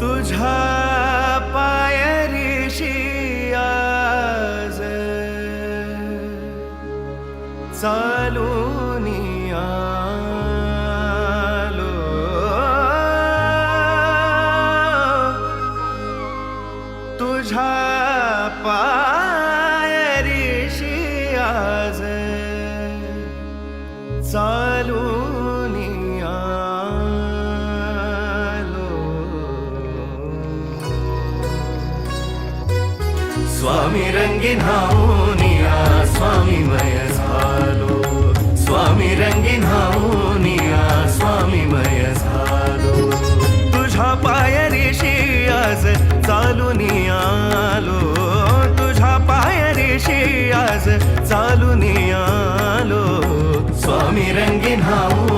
तुझा पायरिषियाज चालूनिया तुझा पायरिषियाज चालू स्वामी रंगीन हाऊनिया स्वामीमय झालो. स्वामी रंगीन स्वामी स्वामीमय झालो. तुझ्या पायरीशी आज चालून आलो. तुझ्या पायरीशी आज चालून आलो. स्वामी रंगीन नाऊ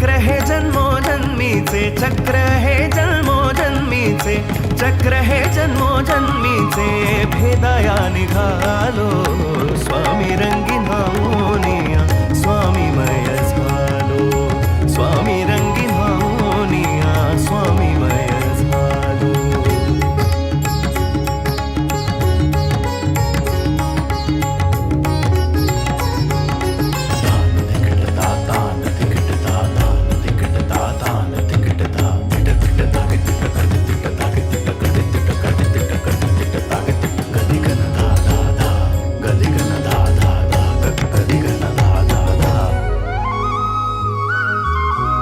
चक्र हे जन्मोजन्मीचे चक्र हे जन्मोजन्मीचे चक्र हे जन्मोजन्मीचे भेदया निघालो स्वामी.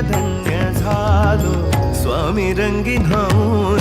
धन्य झालो. स्वामी रंगी धावून